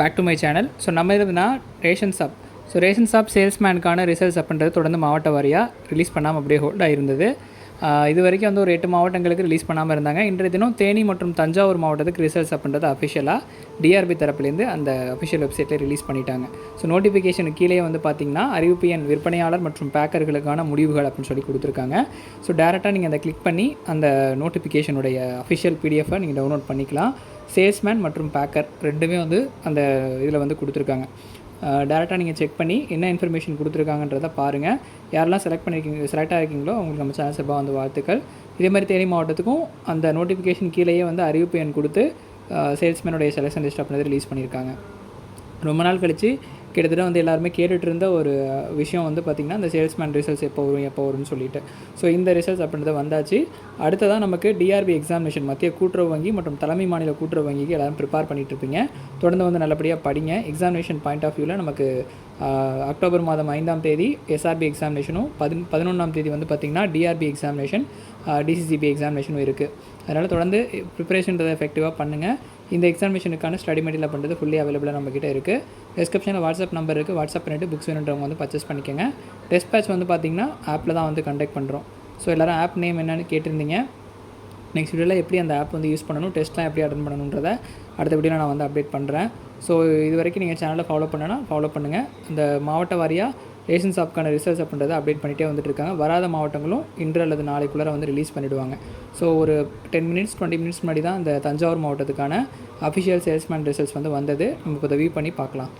Back to my channel so நம்ம இதுனா ration shop so ration shop சேல்ஸ்மேனுக்கான results அப்படின்றது தொடர்ந்து மாவட்ட வாரியாக ரிலீஸ் பண்ணாமல் அப்படியே ஹோல்டாக ஆகிருந்தது இது வரைக்கும் வந்து ஒரு எட்டு மாவட்டங்களுக்கு ரிலீஸ் பண்ணாமல் இருந்தாங்க. இன்றைய தினம் தேனி மற்றும் தஞ்சாவூர் மாவட்டத்துக்கு ரிசல்ட்ஸ் அப்படின்றது அஃபிஷியலாக டிஆர்பி தரப்புலேருந்து அந்த அஃபிஷியல் வெப்சைட்டில் ரிலீஸ் பண்ணிட்டாங்க. ஸோ நோட்டிஃபிகேஷனுக்கு கீழே வந்து பார்த்திங்கன்னா அறிவிப்பு எண் விற்பனையாளர் மற்றும் பேக்கர்களுக்கான முடிவுகள் அப்படின்னு சொல்லி கொடுத்துருக்காங்க. ஸோ டேரெக்டாக நீங்கள் அதை கிளிக் பண்ணி அந்த நோட்டிஃபிகேஷனுடைய அஃபிஷியல் பிடிஎஃபை நீங்கள் டவுன்லோட் பண்ணிக்கலாம். சேல்ஸ்மேன் மற்றும் பேக்கர் ரெண்டுமே வந்து அந்த இதில் வந்து கொடுத்துருக்காங்க. டேரெக்டாக நீங்கள் செக் பண்ணி என்ன இன்ஃபர்மேஷன் கொடுத்துருக்காங்கன்றதை பாருங்கள் யாரெல்லாம் செலக்ட் பண்ணியிருக்கீங்க செலக்ட் ஆகிருக்கீங்களோ உங்களுக்கு நம்ம சேனல் சார்பாக வந்து வாழ்த்துக்கள். இதே மாதிரி தேனி மாவட்டத்துக்கும் அந்த நோட்டிஃபிகேஷன் கீழேயே வந்து அறிவிப்பு எண் கொடுத்து சேல்ஸ்மேனுடைய செலெக்ஷன் லிஸ்ட் அப்படின்றத ரிலீஸ் பண்ணியிருக்காங்க. ரொம்ப நாள் கழித்து கிட்டத்தட்ட வந்து எல்லாருமே கேட்டுட்டு இருந்த ஒரு விஷயம் வந்து பார்த்திங்கன்னா அந்த சேல்ஸ்மேன் ரிசல்ட்ஸ் எப்போ வரும் எப்போ வரும்னு சொல்லிட்டு. ஸோ இந்த ரிசல்ட்ஸ் அப்படின்றது வந்தாச்சு. அடுத்ததாக நமக்கு டிஆர்பி எக்ஸாமினேஷன் மத்திய கூட்டுறவு வங்கி மற்றும் தலைமை மாநில கூட்டுறவு வங்கிக்கு எல்லாரும் ப்ரிப்பேர் பண்ணிகிட்டு இருப்பீங்க தொடர்ந்து வந்து நல்லபடியாக படிங்க. எக்ஸாமினேஷன் பாயிண்ட் ஆஃப் வியூவில் நமக்கு அக்டோபர் மாதம் ஐந்தாம் தேதி எஸ்ஆர்பி எக்ஸாமினேஷனும் பதின் பதினொன்றாம் தேதி வந்து பார்த்திங்கன்னா டிஆர்பி எக்ஸாமினேஷன் டிசிசிபி எக்ஸாமினேஷனும் இருக்குது அதனால் தொடர்ந்து ப்ரிப்பரேஷன்றதை எஃபெக்டிவாக பண்ணுங்கள் இந்த எக்ஸாமினேஷனுக்கான ஸ்டடி மெட்டீரியல் பண்ணுறது ஃபுல்லி அவைலபிளாக நம்மக்கிட்ட இருக்குது டிஸ்கிரிப்ஷனில் வாட்ஸ்அப் நம்பர் இருக்குது வாட்ஸ்அப் பண்ணிவிட்டு புக்ஸ் வேணுன்றவங்க வந்து பர்ச்சேஸ் பண்ணிக்கோங்க. டெஸ்ட் பேட்ச் வந்து பார்த்திங்கன்னா ஆப்பில் தான் வந்து கண்டக்ட் பண்ணுறோம் ஸோ எல்லோரும் ஆப் நேம் என்னென்னு கேட்டிருந்தீங்க. நெக்ஸ்ட் வீடியோவில் எப்படி அந்த ஆப் வந்து யூஸ் பண்ணணும் டெஸ்ட்லாம் எப்படி அட்டன் பண்ணணுன்றதை அடுத்த வீடியோவில் நான் வந்து அப்டேட் பண்ணுறேன் ஸோ இது வரைக்கும் நீங்கள் சேனலை ஃபாலோ பண்ணனா ஃபாலோ பண்ணுங்கள் இந்த மாவட்ட வாரியாக ரேஷன் ஷாப்க்கான ரிசர்ச் அப்படின்றத அப்டேட் பண்ணிகிட்டே வந்துட்டு இருக்காங்க. வராத மாவட்டங்களும் இன்று அல்லது நாளைக்குள்ளே வந்து ரிலீஸ் பண்ணிவிடுவாங்க ஸோ ஒரு டென் மினிட்ஸ் டுவெண்ட்டி மினிட்ஸ் முன்னாடி தான் இந்த தஞ்சாவூர் மாவட்டத்துக்கான அஃபிஷியல் சேல்ஸ்மேன் ரிசல்ட்ஸ் வந்து வந்தது. நம்ம இப்போ வியூ பண்ணி பார்க்கலாம்.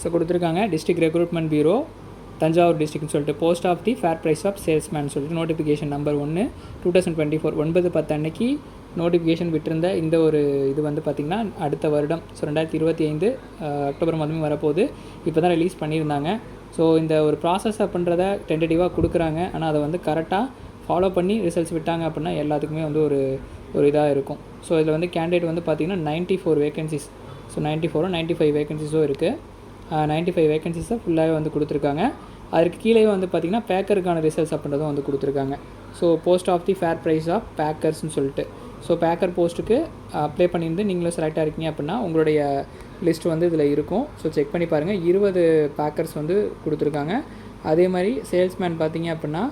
ஸோ கொடுத்துருக்காங்க டிஸ்ட்ரிக்ட் ரெக்ரூட்மெண்ட் பியூரோ தஞ்சாவூர் டிஸ்ட்ரிக்ட்னு சொல்லிட்டு post of the fair price of salesman சொல்லிட்டு நோட்டிஃபிகேஷன் நம்பர் ஒன்று டூ தௌசண்ட் டுவெண்ட்டி ஃபோர் ஒன்பது பத்து அன்னைக்கு நோட்டிஃபிகேஷன் விட்டிருந்த இந்த ஒரு இது வந்து பார்த்திங்கன்னா அடுத்த வருடம் ஸோ ரெண்டாயிரத்தி இருபத்தி ஐந்து அக்டோபர் மாதமே வரப்போகுது. இப்போ தான் ரிலீஸ் பண்ணியிருந்தாங்க. ஸோ இந்த ஒரு ப்ராசஸ் அப்படின்றத டென்டேட்டிவாக கொடுக்குறாங்க. ஆனால் அதை வந்து கரெக்டாக ஃபாலோ பண்ணி ரிசல்ட்ஸ் விட்டாங்க அப்படின்னா எல்லாத்துக்குமே வந்து ஒரு ஒரு இதாக இருக்கும். ஸோ இதில் வந்து கேண்டிடேட் வந்து பார்த்திங்கன்னா ninety four vacancies so ninety ஃபோரும் ninety five வேகன்சிஸும் இருக்குது நைன்ட்டி ஃபைவ் வேகன்சிஸை ஃபுல்லாகவே வந்து கொடுத்துருக்காங்க. அதற்கு கீழே வந்து பார்த்திங்கன்னா பேக்கருக்கான ரிசல்ட்ஸ் அப்படின்றதும் வந்து கொடுத்துருக்காங்க. So post of the fair price of பேக்கர்ஸ்னு சொல்லிட்டு. ஸோ பேக்கர் போஸ்ட்டுக்கு அப்ளை பண்ணியிருந்து நீங்களும் செலக்ட் ஆகிருக்கீங்க அப்படின்னா உங்களுடைய லிஸ்ட் வந்து இதில் இருக்கும். ஸோ செக் பண்ணி பாருங்கள் இருபது பேக்கர்ஸ் வந்து கொடுத்துருக்காங்க. அதே மாதிரி சேல்ஸ்மேன் பார்த்தீங்க அப்படின்னா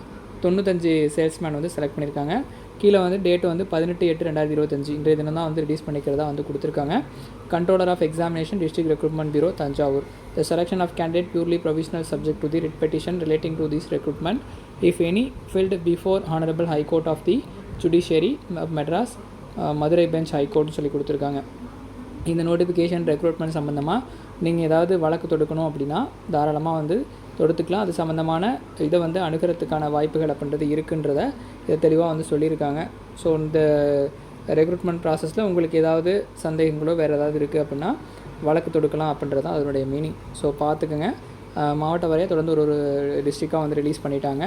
தொண்ணூத்தஞ்சு சேல்ஸ்மேன் வந்து செலக்ட் பண்ணியிருக்காங்க. கீழே வந்து டேட் வந்து பதினெட்டு எட்டு ரெண்டாயிரத்தி இருபத்தஞ்சு. இன்றைய தினம் தான் வந்து ரிலீஸ் பண்ணிக்கிறதா வந்து கொடுத்துருக்காங்க. Controller of examination district recruitment bureau Thanjavur. The selection of candidate purely provisional subject to the writ petition relating to this recruitment if any filed before honourable high court of the judiciary Madras Madurai bench ஹைகோர்ட்னு சொல்லி கொடுத்துருக்காங்க. இந்த notification recruitment சம்மந்தமாக நீங்கள் ஏதாவது வழக்கு தொடுக்கணும் அப்படின்னா தாராளமாக வந்து தொடுத்துக்கலாம். அது சம்மந்தமான இதை வந்து அணுகிறதுக்கான வாய்ப்புகள் அப்படின்றது இருக்குன்றத இதை தெளிவாக வந்து சொல்லியிருக்காங்க. ஸோ இந்த ரெக்ரூட்மெண்ட் ப்ராசஸில் உங்களுக்கு ஏதாவது சந்தேகங்களோ வேறு ஏதாவது இருக்குது அப்படின்னா வழக்கு தொடுக்கலாம் அப்படின்றது தான் அதனுடைய மீனிங் ஸோ பார்த்துக்குங்க. மாவட்ட வாரியாக தொடர்ந்து ஒரு ஒரு டிஸ்ட்ரிக்டாக வந்து ரிலீஸ் பண்ணிட்டாங்க.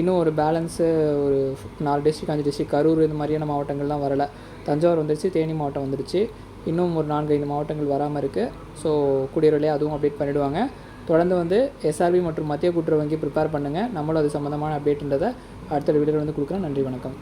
இன்னும் ஒரு பேலன்ஸு ஒரு நாலு டிஸ்ட்ரிக் அஞ்சு டிஸ்ட்ரிக் கரூர் இந்த மாதிரியான மாவட்டங்கள்லாம் வரலை. தஞ்சாவூர் வந்துருச்சு தேனி மாவட்டம் வந்துருச்சு. இன்னும் ஒரு நான்கு ஐந்து மாவட்டங்கள் வராமல் இருக்குது ஸோ கூடிய அதுவும் அப்டேட் பண்ணிவிடுவாங்க தொடர்ந்து வந்து எஸ்ஆர்பி மற்றும் மத்திய கூட்டுறவு வங்கி ப்ரிப்பேர் பண்ணுங்கள் நம்மளும் அது சம்மந்தமான அப்டேட்ன்றதை அடுத்த வீடியோவில் வந்து கொடுக்குறேன் நன்றி வணக்கம்.